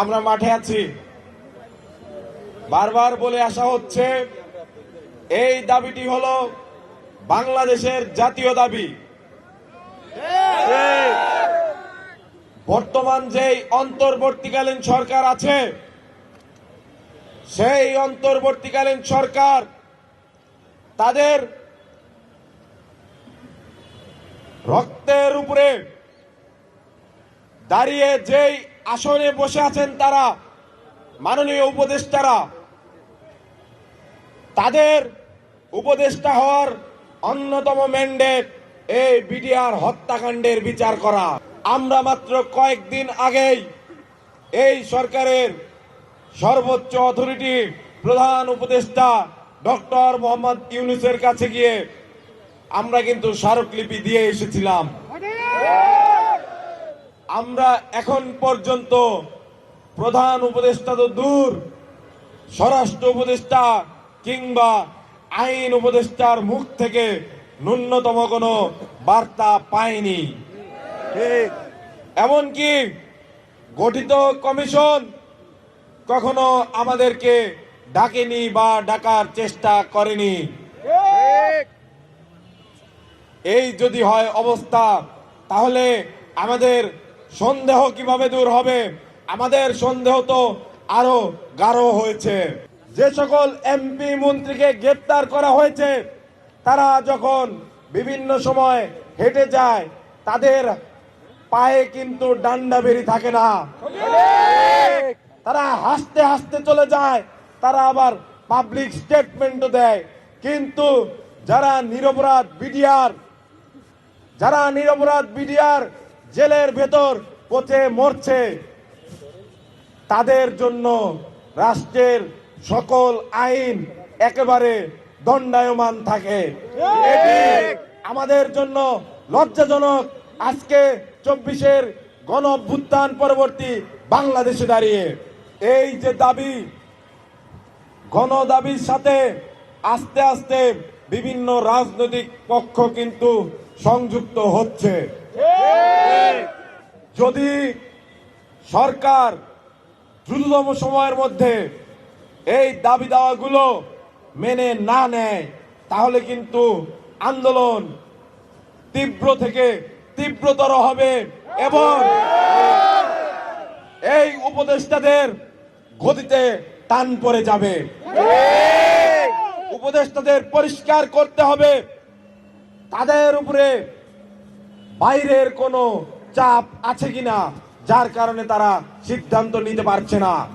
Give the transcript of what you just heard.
আমরা মাঠে আছি। বারবার বলে আসা হচ্ছে, এই দাবিটি হলো বাংলাদেশের জাতীয় দাবি। বর্তমান যেই অন্তর্বর্তীকালীন সরকার আছে, সেই অন্তর্বর্তীকালীন সরকার তাদের রক্তের উপরে দাঁড়িয়ে যেই আসনে বসে আছেন তারা, মাননীয় উপদেষ্টারা। তাদের উপদেষ্টা হওয়ার অন্যতম ম্যান্ডেট এই বিডিআর হত্যাকাণ্ডের বিচার করা। আমরা মাত্র কয়েকদিন আগেই এই সরকারের সর্বোচ্চ অথরিটি প্রধান উপদেষ্টা ডক্টর মোহাম্মদ ইউনুসের কাছে গিয়ে আমরা কিন্তু স্মারকলিপি দিয়ে এসেছিলাম। আমরা এখন পর্যন্ত প্রধান উপদেষ্টা তো দূর স্বরাষ্ট্র উপদেষ্টা কিংবা আইন উপদেষ্টার মুখ থেকে ন্যূনতম কোনো বার্তা পায়নি এমনকি গঠিত কমিশন কখনো আমাদেরকে ডাকেনি বা ডাকার চেষ্টা করেনি। এই যদি হয় অবস্থা তাহলে আমাদের সন্দেহ কীভাবে দূর হবে? আমাদের সন্দেহ তো আরও গাঢ় হয়েছে। যে সকল এমপি মন্ত্রীকে গ্রেপ্তার করা হয়েছে, তারা যখন বিভিন্ন সময় হেঁটে যায়, তাদের পায়ে কিন্তু ডান্ডা বেরি থাকে না। তারা হাসতে হাসতে চলে যায়, তারা আবার পাবলিক স্টেটমেন্টও দেয়। কিন্তু যারা নিরপরাধ বিডিআর যারা নিরপরাধ বিডিআর জেলের ভেতর পচে মরছে। তাদের জন্য রাষ্ট্রের সকল আইন একেবারে দণ্ডায়মান থাকে। আমাদের জন্য লজ্জাজনক। আজকে চব্বিশের গণ অভ্যুত্থান পরবর্তী বাংলাদেশে দাঁড়িয়ে। এই যে দাবি, গণ দাবির সাথে আস্তে আস্তে বিভিন্ন রাজনৈতিক পক্ষ কিন্তু সংযুক্ত হচ্ছে। যদি সরকার দ্রুততম সময়ের মধ্যে এই দাবি দাওয়াগুলো মেনে না নেয়, তাহলে কিন্তু আন্দোলন তীব্র থেকে তীব্রতর হবে এবং এই উপদেষ্টাদের গতিতে টান পড়ে যাবে। উপদেষ্টাদের পরিষ্কার করতে হবে। তাদের উপরে বাইরের কোনো চাপ আছে কিনা? যার কারণে তারা সিদ্ধান্ত নিতে পারছে না।